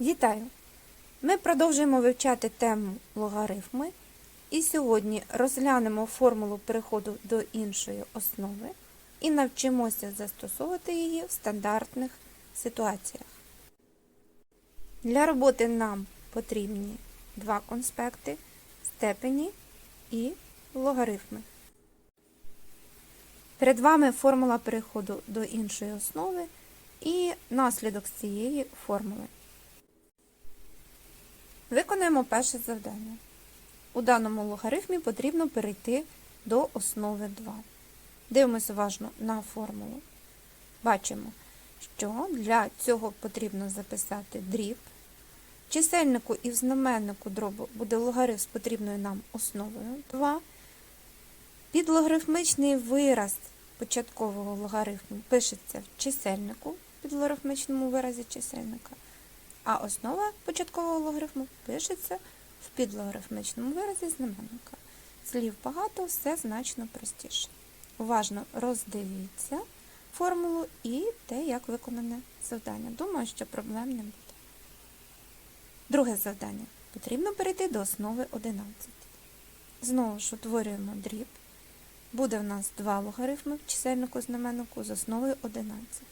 Вітаю! Ми продовжуємо вивчати тему логарифми і сьогодні розглянемо формулу переходу до іншої основи і навчимося застосовувати її в стандартних ситуаціях. Для роботи нам потрібні два конспекти, степені і логарифми. Перед вами формула переходу до іншої основи і наслідок з цієї формули. Виконуємо перше завдання. У даному логарифмі потрібно перейти до основи 2. Дивимося уважно на формулу. Бачимо, що для цього потрібно записати дріб. Чисельнику і в знаменнику дробу буде логарифм з потрібною нам основою 2. Підлогарифмичний вираз початкового логарифму пишеться в чисельнику в підлогарифмичному виразі чисельника. А основа початкового логарифму пишеться в підлогарифмичному виразі знаменника. Слів багато, все значно простіше. Уважно роздивіться формулу і те, як виконане завдання. Думаю, що проблем не буде. Друге завдання. Потрібно перейти до основи 11. Знову ж утворюємо дріб. Буде в нас два логарифми в чисельнику знаменнику з основою 11.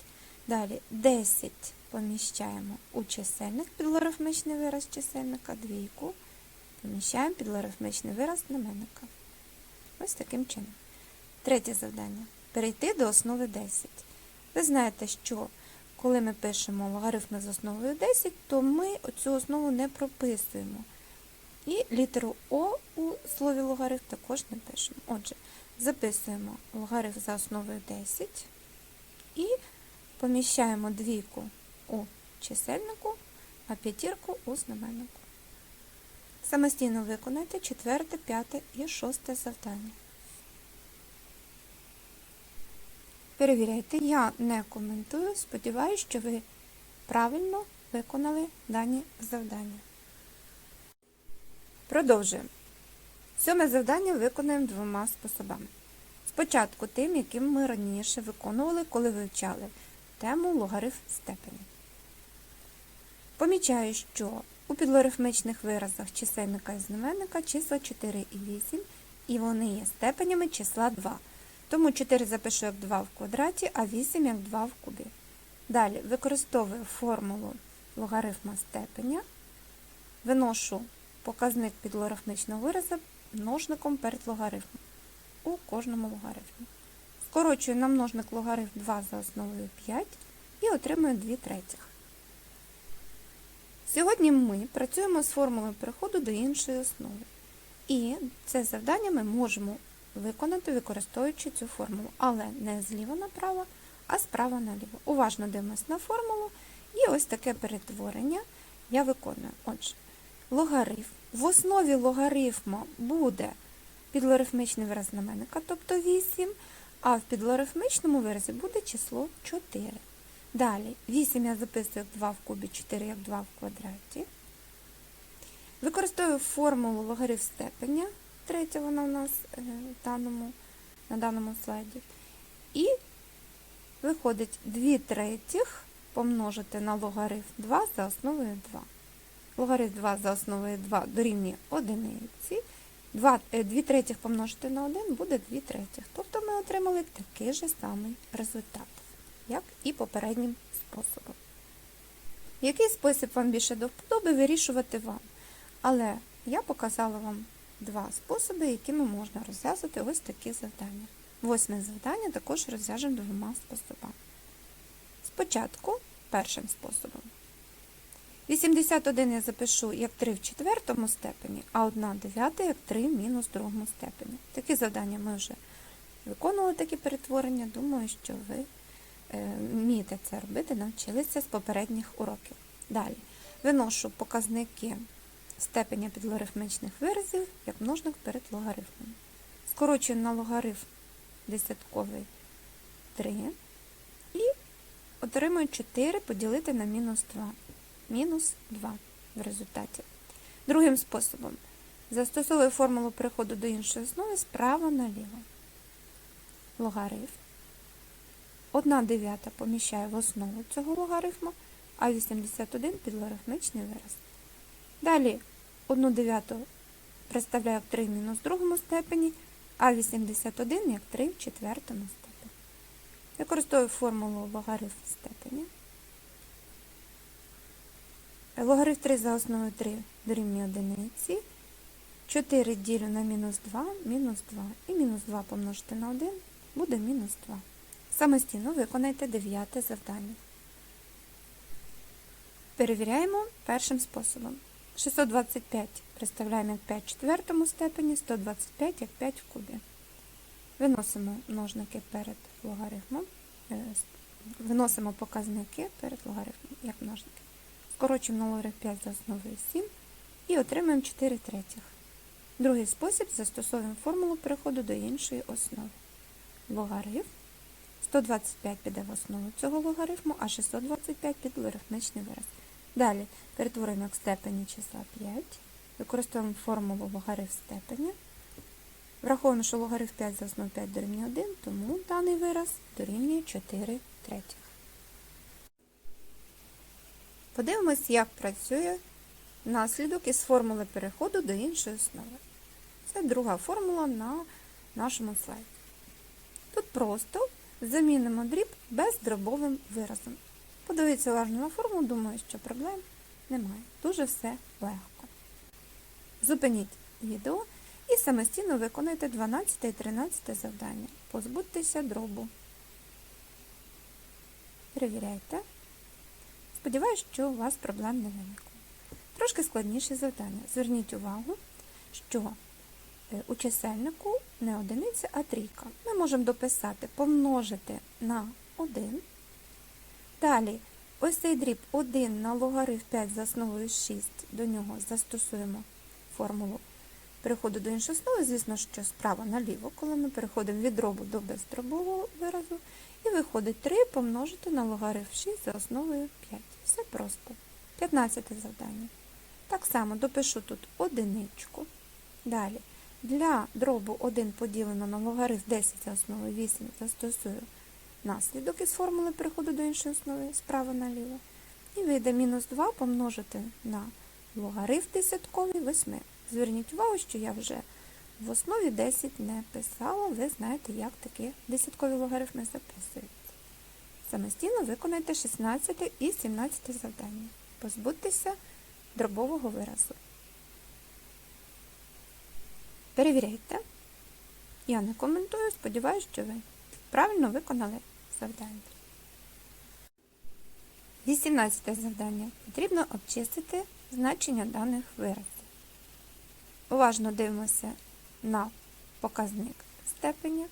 Далі 10 поміщаємо у чисельник під логарифмичний вираз чисельника, двійку, поміщаємо під логарифмичний вираз знаменника. Ось таким чином. Третє завдання. Перейти до основи 10. Ви знаєте, що коли ми пишемо логарифми з основою 10, то ми цю основу не прописуємо. І літеру О у слові логарифм також не пишемо. Отже, записуємо логарифм за основою 10 і поміщаємо двійку у чисельнику, а п'ятірку у знаменнику. Самостійно виконайте четверте, п'яте і шосте завдання. Перевіряйте, я не коментую, сподіваюся, що ви правильно виконали дані завдання. Продовжуємо. Сьоме завдання виконуємо двома способами. Спочатку тим, яким ми раніше виконували, коли вивчали тему логарифм степені. Помічаю, що у підлогарифмичних виразах чисельника і знаменника числа 4 і 8, і вони є степенями числа 2. Тому 4 запишу як 2 в квадраті, а 8 як 2 в кубі. Далі використовую формулу логарифма степеня, виношу показник підлогарифмичного виразу множником перед логарифмом у кожному логарифмі. Скорочую на множник логарифм 2 за основою 5 і отримую 2 третіх. Сьогодні ми працюємо з формулою переходу до іншої основи. І це завдання ми можемо виконати, використовуючи цю формулу, але не зліва направо, а справа наліво. Уважно дивимося на формулу, і ось таке перетворення я виконую. Отже, логарифм. В основі логарифма буде підлогарифмичний вираз знаменника, тобто 8, а в підлогарифмичному виразі буде число 4. Далі 8 я записую як 2 в кубі, 4 як 2 в квадраті. Використовую формулу логарифм степеня, третя вона у нас е, даному, на даному слайді. І виходить 2 третіх помножити на логарифм 2 за основою 2. Логарифм 2 за основою 2 дорівнює одиниці. 2, 2 третіх помножити на 1 буде 2 третіх. Тобто ми отримали такий же самий результат, як і попереднім способом. Який спосіб вам більше до вподоби, вирішувати вам. Але я показала вам два способи, якими можна розв'язати ось такі завдання. Восьме завдання також розв'яжемо двома способами. Спочатку першим способом. 81 я запишу як 3 в четвертому степені, а 1 дев'ята як 3 в мінус другому степені. Такі завдання ми вже виконували такі перетворення. Думаю, що ви е, вмієте це робити, навчилися з попередніх уроків. Далі виношу показники степеня підлогарифмичних виразів як множник перед логарифмом. Скорочую на логарифм десятковий 3 і отримую 4 поділити на мінус 2 мінус 2 в результаті. Другим способом застосовую формулу переходу до іншої основи справа наліво. Логарифм. 1 дев'ята поміщаю в основу цього логарифму, а 81 підлогарифмічний вираз. Далі 1 дев'яту представляю в 3 в мінус другому степені, а 81 як 3 в четвертому степені. Використовую формулу логарифм степені. Логарифм 3 за основою 3 дорівнює одиниці. 4 ділю на мінус 2, мінус 2. І мінус 2 помножити на 1 буде мінус 2. Самостійно виконайте дев'яте завдання. Перевіряємо першим способом. 625 представляємо як 5 в четвертому степені, 125 як 5 в кубі. Виносимо множники перед логарифмом, е, виносимо показники перед логарифмом як множники. Скорочуємо логарифм 5 за основою 7 і отримаємо 4 третіх. Другий спосіб застосовуємо формулу переходу до іншої основи. Логарифм 125 піде в основу цього логарифму, а 625 під логарифмічний вираз. Далі перетворюємо як степені числа 5, використовуємо формулу логарифм степеня. Враховуємо, що логарифм 5 за основу 5 дорівнює 1, тому даний вираз дорівнює 4 третіх. Подивимось, як працює наслідок із формули переходу до іншої основи. Це друга формула на нашому слайді. Тут просто замінимо дріб бездробовим виразом. Подивіться уважно на формулу, думаю, що проблем немає. Дуже все легко. Зупиніть відео і самостійно виконайте 12 і 13 завдання. Позбудьтеся дробу. Перевіряйте. Сподіваюсь, що у вас проблем не виникло. Трошки складніше завдання. Зверніть увагу, що у чисельнику не одиниця, а трійка. Ми можемо дописати помножити на 1. Далі, ось цей дріб 1 на логарифм 5 за основою 6, до нього застосуємо формулу переходу до іншої основи, звісно, що справа наліво, коли ми переходимо від дробу до бездробового виразу, і виходить 3 помножити на логарифм 6 за основою 5. Все просто. 15 завдання. Так само допишу тут одиничку. Далі, для дробу 1 поділено на логарифм 10 за основою 8 застосую наслідок із формули переходу до іншої основи справа наліво. І вийде мінус 2 помножити на логарифм десятковий 8. Зверніть увагу, що я вже в основі 10 не писала, ви знаєте, як такі десяткові логарифми записуються. Самостійно виконайте 16 і 17 завдання. Позбудьтеся дробового виразу. Перевіряйте. Я не коментую, сподіваюся, що ви правильно виконали завдання. 18 завдання. Потрібно обчистити значення даних виразів. Уважно дивимося на показник степеня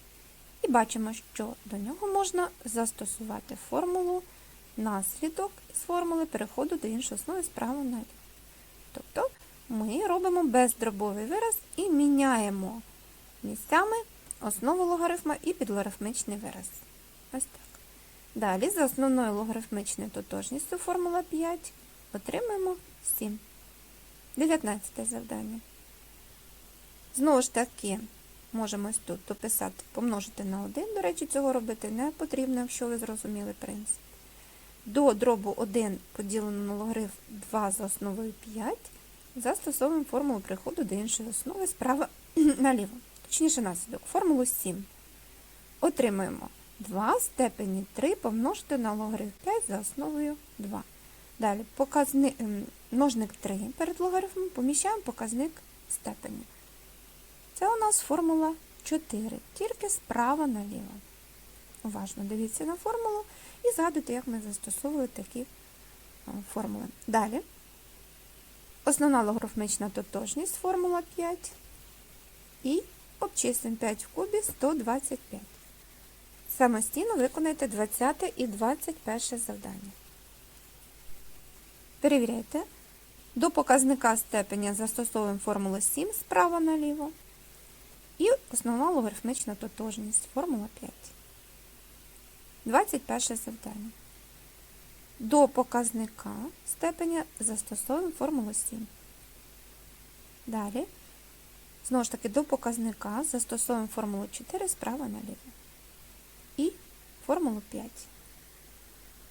і бачимо, що до нього можна застосувати формулу наслідок з формули переходу до іншої основи справа наліво. Тобто ми робимо бездробовий вираз і міняємо місцями основу логарифма і підлогарифмічний вираз. Ось так. Далі за основною логарифмічною тотожністю формула 5 отримаємо 7. 19 завдання. Знову ж таки, можемо ось тут дописати, помножити на 1. До речі, цього робити не потрібно, якщо ви зрозуміли принцип. До дробу 1 поділено на логарифм 2 за основою 5, застосовуємо формулу приходу до іншої основи справа наліво. Точніше наслідок, формулу 7. Отримаємо 2 в степені 3 помножити на логарифм 5 за основою 2. Далі показник, множник 3 перед логарифмом поміщаємо показник степені. Це у нас формула 4, тільки справа наліво. Уважно дивіться на формулу і згадуйте, як ми застосовували такі формули. Далі. Основна логарифмічна тотожність формула 5. І обчислюємо 5 в кубі 125. Самостійно виконайте 20 і 21 завдання. Перевіряйте. До показника степеня застосовуємо формулу 7 справа наліво. І основна логарифмічна тотожність формула 5. 21 завдання. До показника степеня застосовуємо формулу 7. Далі, знову ж таки, до показника застосовуємо формулу 4 справа наліво. І формулу 5.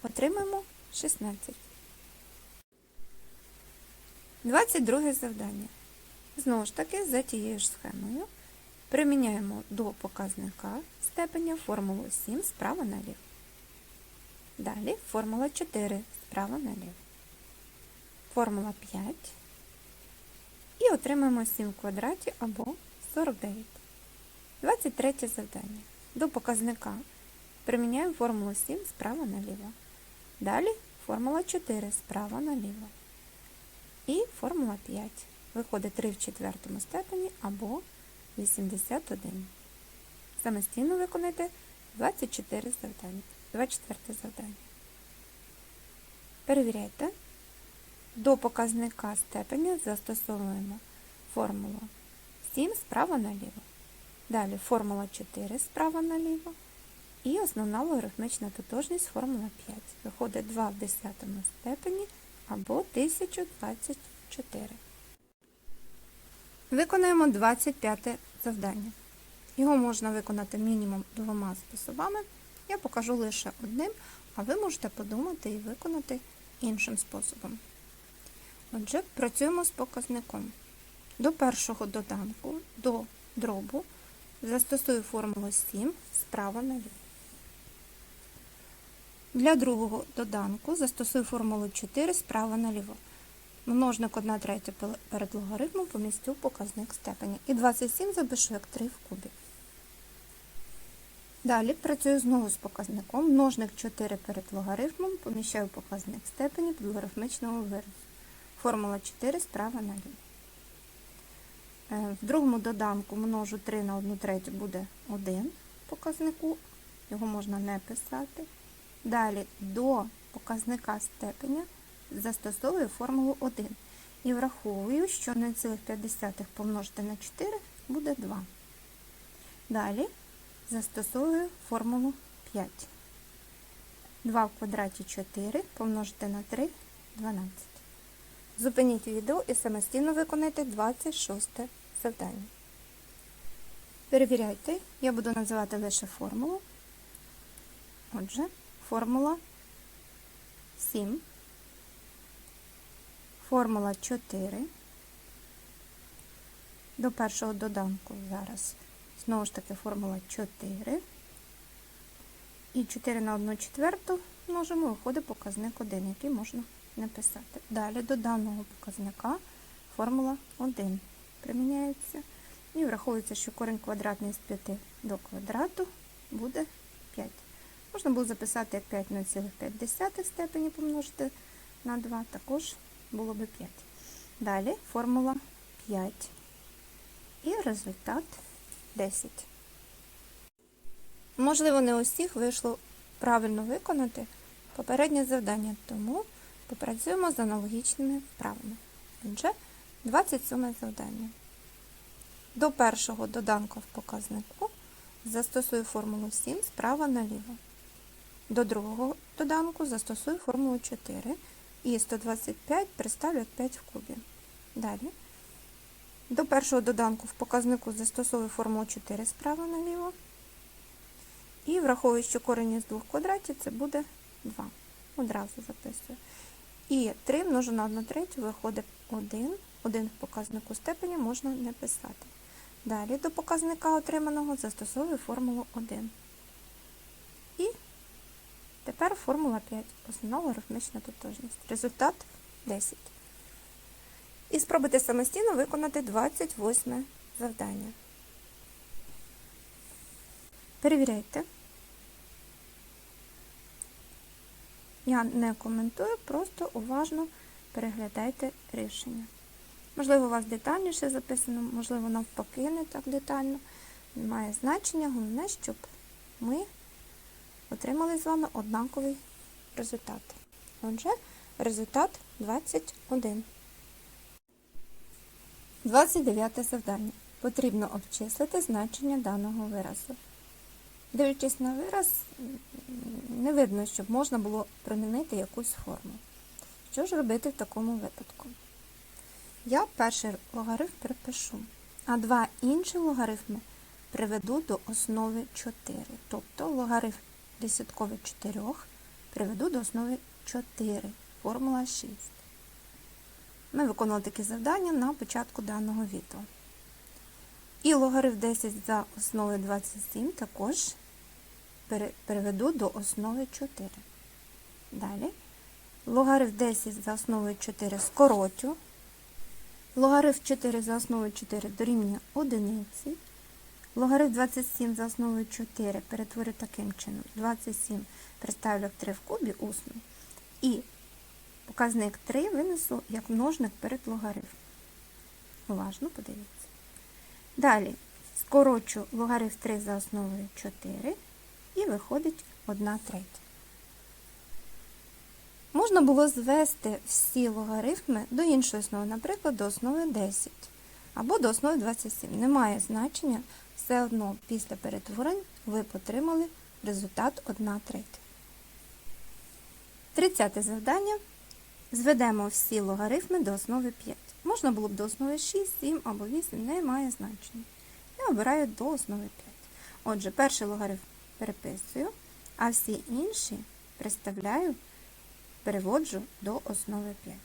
Отримаємо 16. 22 завдання. Знову ж таки, за тією ж схемою приміняємо до показника степеня формулу 7 справа наліво. Далі формула 4 справа наліво. Формула 5. І отримаємо 7 в квадраті або 49. 23 завдання. До показника приміняємо формулу 7 справа наліво. Далі формула 4 справа наліво. І формула 5. Виходить 3 в четвертому степені або 81. Самостійно виконайте 24 завдання. 24 завдання. Перевіряйте. До показника степеня застосовуємо формулу 7 справа наліво. Далі формула 4 справа наліво. І основна логарифмічна тотожність формула 5. Виходить 2 в 10 степені або 1024. Виконаємо 25 завдання. Його можна виконати мінімум двома способами. Я покажу лише одним, а ви можете подумати і виконати іншим способом. Отже, працюємо з показником. До першого доданку, до дробу, застосую формулу 7 справа наліво. Для другого доданку застосую формулу 4 справа наліво. Множник 1 третя перед логарифмом помістю показник степені. І 27 запишу як 3 в кубі. Далі працюю знову з показником. Множник 4 перед логарифмом поміщаю показник степені під логарифмічного виразу. Формула 4 справа наліво. Е, В другому доданку множу 3 на 1 третю буде 1 показнику. Його можна не писати. Далі до показника степеня застосовую формулу 1 і враховую, що 0,5 помножити на 4 буде 2. Далі застосовую формулу 5. 2 в квадраті 4 помножити на 3 12. Зупиніть відео і самостійно виконайте 26 завдання. Перевіряйте, я буду називати лише формулу. Отже, формула 7, формула 4. До першого доданку зараз знову ж таки формула 4. І 4 на 1 четверту множимо, виходить показник 1, який можна написати. Далі до даного показника формула 1 приміняється. І враховується, що корінь квадратний з 5 до квадрату буде 5. Можна було записати як 5 0,5 степені помножити на 2, також було би 5. Далі формула 5. І результат 10. Можливо, не у всіх вийшло правильно виконати попереднє завдання, тому попрацюємо з аналогічними вправами. Отже, 27 завдання. До першого доданка в показнику застосую формулу 7 справа наліво. До другого доданку застосую формулу 4 і 125 приставлю як 5 в кубі. Далі. До першого доданку в показнику застосовую формулу 4 справа наліво. І враховую, що корінь із двох квадратів це буде 2. Одразу записую. І 3 множу на 1 третю виходить 1. 1 в показнику степені можна не писати. Далі до показника отриманого застосовую формулу 1. І тепер формула 5. Основна арифметична тотожність. Результат 10. І спробуйте самостійно виконати 28 завдання. Перевіряйте. Я не коментую, просто уважно переглядайте рішення. Можливо, у вас детальніше записано, можливо, навпаки, не так детально. Немає значення, головне, щоб ми отримали з вами однаковий результат. Отже, результат 21. 29 завдання. Потрібно обчислити значення даного виразу. Дивлячись на вираз, не видно, щоб можна було примінити якусь форму. Що ж робити в такому випадку? Я перший логарифм перепишу, а два інші логарифми приведу до основи 4. Тобто логарифм десятковий 4 приведу до основи 4, формула 6. Ми виконали такі завдання на початку даного відео. І логарифм 10 за основою 27 також переведу до основи 4. Далі. Логарифм 10 за основою 4 скоротю. Логарифм 4 за основою 4 дорівнює 1. Логарифм 27 за основою 4 перетворю таким чином. 27 представлю як 3 в кубі усно. І показник 3 винесу як множник перед логарифмом. Уважно подивіться. Далі скорочу логарифм 3 за основою 4 і виходить 1 третя. Можна було звести всі логарифми до іншої основи, наприклад, до основи 10 або до основи 27. Немає значення, все одно після перетворень ви отримали результат 1 третя. Тридцяте завдання. Зведемо всі логарифми до основи 5. Можна було б до основи 6, 7 або 8, не має значення. Я обираю до основи 5. Отже, перший логарифм переписую, а всі інші представляю, переводжу до основи 5.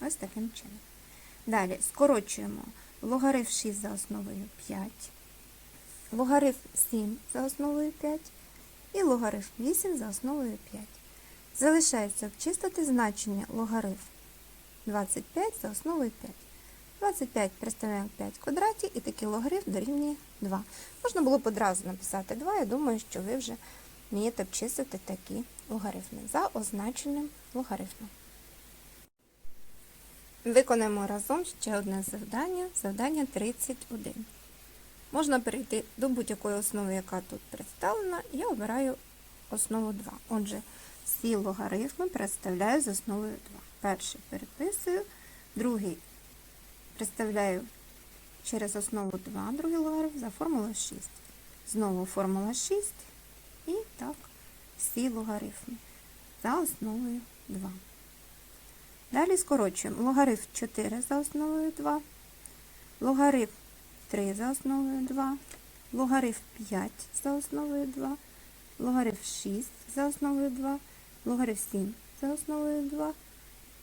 Ось таким чином. Далі скорочуємо логарифм 6 за основою 5, логарифм 7 за основою 5 і логарифм 8 за основою 5. Залишається обчистити значення логарифм 25 за основою 5. 25 представляємо 5 в квадраті і такий логарифм дорівнює 2. Можна було б одразу написати 2, я думаю, що ви вже вмієте обчистити такі логарифми за означеним логарифмом. Виконаємо разом ще одне завдання, завдання 31. Можна перейти до будь-якої основи, яка тут представлена, я обираю основу 2. Отже, всі логарифми представляю з основою 2. Перший переписую, другий представляю через основу 2, другий логарифм за формулою 6. Знову формула 6 і так всі логарифми за основою 2. Далі скорочуємо логарифм 4 за основою 2, логарифм 3 за основою 2, логарифм 5 за основою 2, логарифм 6 за основою 2, логарифм 7 за основою 2,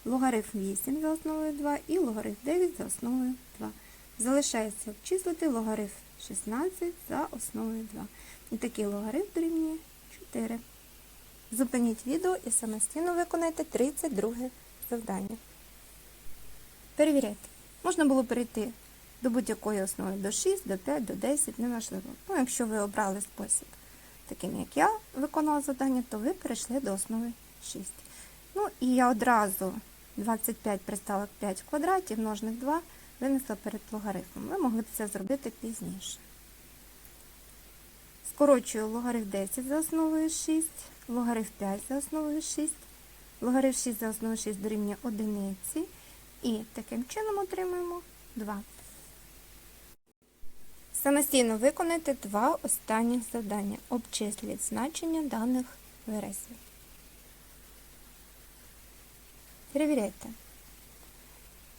логарифм 8 за основою 2 і логарифм 9 за основою 2. Залишається обчислити логарифм 16 за основою 2. І такий логарифм дорівнює 4. Зупиніть відео і самостійно виконайте 32 завдання. Перевіряйте. Можна було перейти до будь-якої основи до 6, до 5, до 10, неважливо. Ну, якщо ви обрали спосіб таким, як я виконала завдання, то ви перейшли до основи 6. Ну і я одразу 25 приставок 5 в квадраті, множник 2 винесла перед логарифмом. Ви могли б це зробити пізніше. Скорочую логарифм 10 за основою 6, логарифм 5 за основою 6, логарифм 6 за основою 6 дорівнює одиниці. І таким чином отримуємо 2. Самостійно виконайте два останніх завдання. Обчисліть значення даних виразів. Перевіряйте.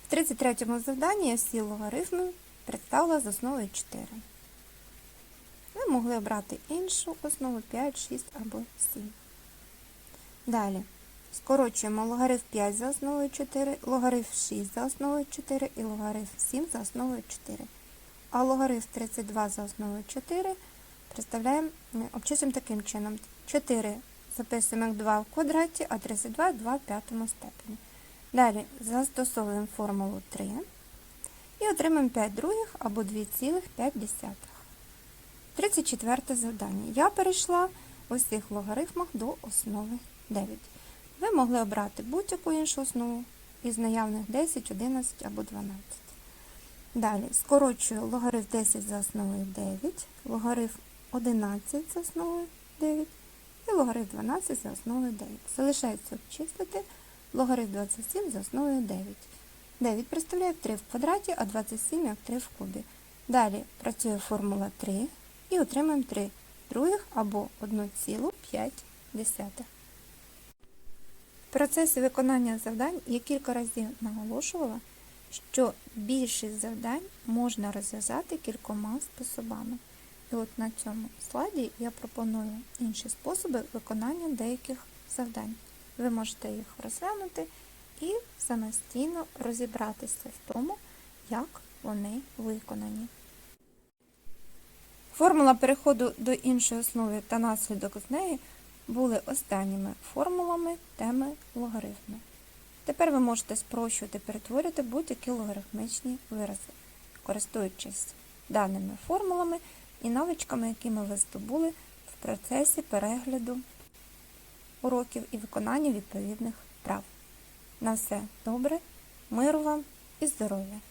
В 33-му завданні я всі логарифми представила з основою 4. Ви могли обрати іншу основу 5, 6 або 7. Далі. Скорочуємо логарифм 5 за основою 4, логарифм 6 за основою 4 і логарифм 7 за основою 4. А логарифм 32 за основою 4 представляємо, обчислюємо таким чином. 4 записуємо як 2 в квадраті, а 32 – 2 в п'ятому степені. Далі застосовуємо формулу 3 і отримаємо 5 других або 2,5. 34 завдання. Я перейшла в усіх логарифмах до основи 9. Ви могли обрати будь-яку іншу основу із наявних 10, 11 або 12. Далі скорочую логарифм 10 за основою 9, логарифм 11 за основою 9 і логарифм 12 за основою 9. Залишається обчислити логарифм 27 за основою 9. 9 представляє 3 в квадраті, а 27 як 3 в кубі. Далі працює формула 3 і отримаємо 3 других або 1,5. В процесі виконання завдань я кілька разів наголошувала, що більшість завдань можна розв'язати кількома способами. І от на цьому слайді я пропоную інші способи виконання деяких завдань. Ви можете їх розглянути і самостійно розібратися в тому, як вони виконані. Формула переходу до іншої основи та наслідок з неї були останніми формулами теми логарифми. Тепер ви можете спрощувати перетворювати будь-які логарифмічні вирази, користуючись даними формулами і навичками, якими ви здобули в процесі перегляду уроків і виконання відповідних вправ. На все добре, миру вам і здоров'я!